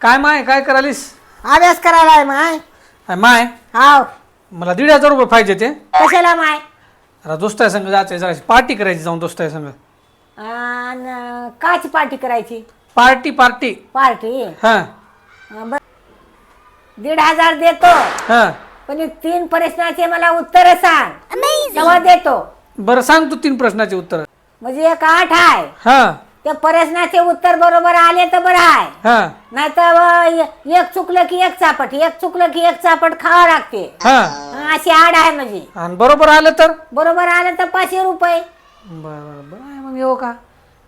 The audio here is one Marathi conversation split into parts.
काय माय काय करालीस? अभ्यास करायला आहे माय. माय हाव. मला दीड हजार रुपये पाहिजे ते कशाला माय? आता दोस्ताय संग जायचं जरा पार्टी करायची जाऊन दोस्ताय संग. आणि काची पार्टी करायची? Party party. पार्टी? हां. अं, दीड हजार देतो. हां. पण हे तीन प्रश्नाचे मला उत्तर सांग. तेव्हा देतो. बरं सांग तू तीन प्रश्नाचे उत्तर. म्हणजे एक आठ आहे. हां. त्या प्रश्नाचे उत्तर बरोबर आले तर बरं आहे. हां. नाही तर एक चुकलं की एक चापट एक चुकलं की एक चापट खावं लागते. हां. अशी आड आहे म्हणजे आणि बरोबर आलं तर? बरोबर आलं तर पाचशे रुपये. बरं बरं बरं. आहे मग येऊ का?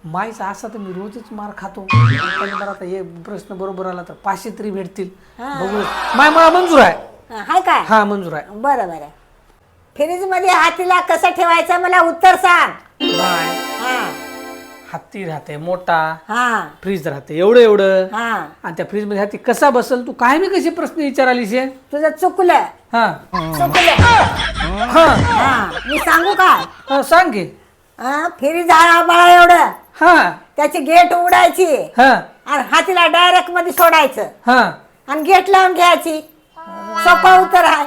माईचा असा तर मी रोजच मार खातो. पण बरं आता हे प्रश्न बरोबर आला तर पाचशे तरी भेटतील. बघू. माय मला मंजूर आहे. हं, हाय काय? हा मंजूर आहे. बरं बरं. फ्रीजमध्ये हातीला कसं ठेवायचं मला उत्तर सांग. हा. हत्ती राहते मोठा हा. फ्रीज राहते एवढं एवढं. हा. आणि त्या फ्रीजमध्ये हत्ती कसा बसल तू काय मी कसे प्रश्न विचारालीस हे? तुझं चुकलं. हा. चुकलं. हा. हा मी सांगू का? हा सांग की. हा फ्रीज झाडा बाळा एवढं. हा. त्याची गेट उघडायची. हा. आणि हातीला डायरेक्टमध्ये सोडायचं. हा. आणि गेट लावून घ्यायची. सोपा उत्तर आहे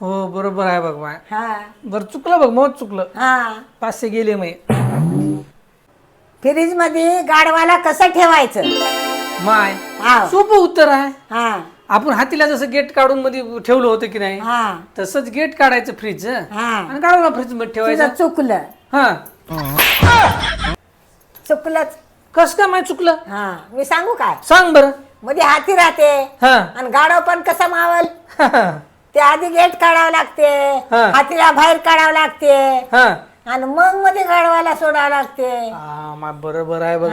हो बरोबर आहे बघ माय हा. बरं चुकलं बघ मग चुकलं. हा. पाचशे गेले मग फ्रीजमध्ये गाडवाला कसं ठेवायचं? माय हा. सोपं उत्तर आहे. हा. आपण हातीला जसं गेट काढून मध्ये ठेवलं होतं की नाही हा. तसंच गेट काढायचं फ्रीज हा. आणि काढून फ्रीजमध्ये तुझं ठेवायचं. चुकलं. हा. चुकलंच. कस काय माय चुकलं? हा. मी सांगू काय? सांग बरं. मध्ये हाती राहते. हा. आणि गाडव पण कसा मावल? ते आधी गेट काढावं लागते. हा. हातीला बाहेर काढावं लागते. हा. आणि मग मध्ये गाडवाला सोडावं लागते. हा, मा बरोबर आहे बघ.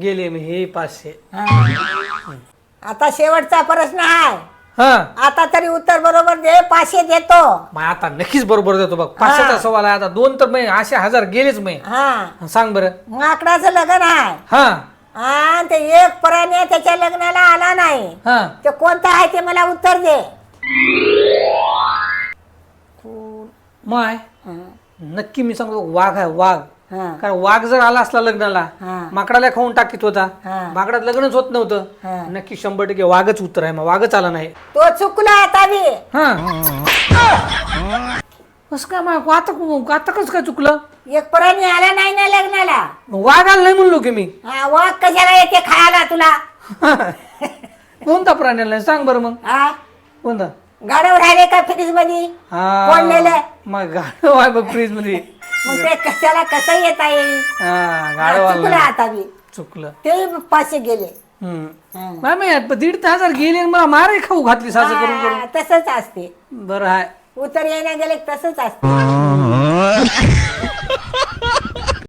गेले मी हे पाचशे. हा. आता शेवटचा प्रश्न आहे. हा. आता तरी उत्तर बरोबर दे पाचशे देतो. मग आता नक्कीच बरोबर देतो बघ. पाचशेचा सवाल आहे आता दोन तर मी असे हजार गेलेच मी. हा. सांग बरं. माकडाचं लग्न आहे. हा. आणि ते एक प्राणी त्याच्या लग्नाला आला नाही. हा. ते कोणतं आहे ते मला उत्तर दे. माय. हा. नक्की मी सांगतो वाघ आहे वाघ. हा. कारण वाघ जर आला असला लग्नाला हा. माकडाला खाऊन टाकीत होता. हा. माकडात लग्नच होत हा. नव्हतं नक्की शंभर टक्के वाघच उत्तर आहे मग वाघच आला नाही. तो चुकला आता बी. हा. कस काय मग आता आता कसं काय चुकलं? एक प्राणी आला नाही ना लग्नाला. वाघ आला नाही म्हणलो की मी. हा, वाघ कशाला येते खायला तुला? कोणता प्राणी आला नाही? सांग बरं मग. हा? कोणता? गाडव राहिले का फ्रीजमध्ये हा. कोण नेलं? मग गाडव आहे बघ फ्रीजमध्ये मग ते कशाला कसं येता येईल हा गाडव चुकलं आला आता बी चुकलं. ते पाचशे गेले. हम्म. हा. नाही माहीत, पण दीड हजार गेले आणि मला मारे खाऊ घातली सासं करून हा, तसंच असते. बरं आहे. उतर येण्या गेले तसंच असते.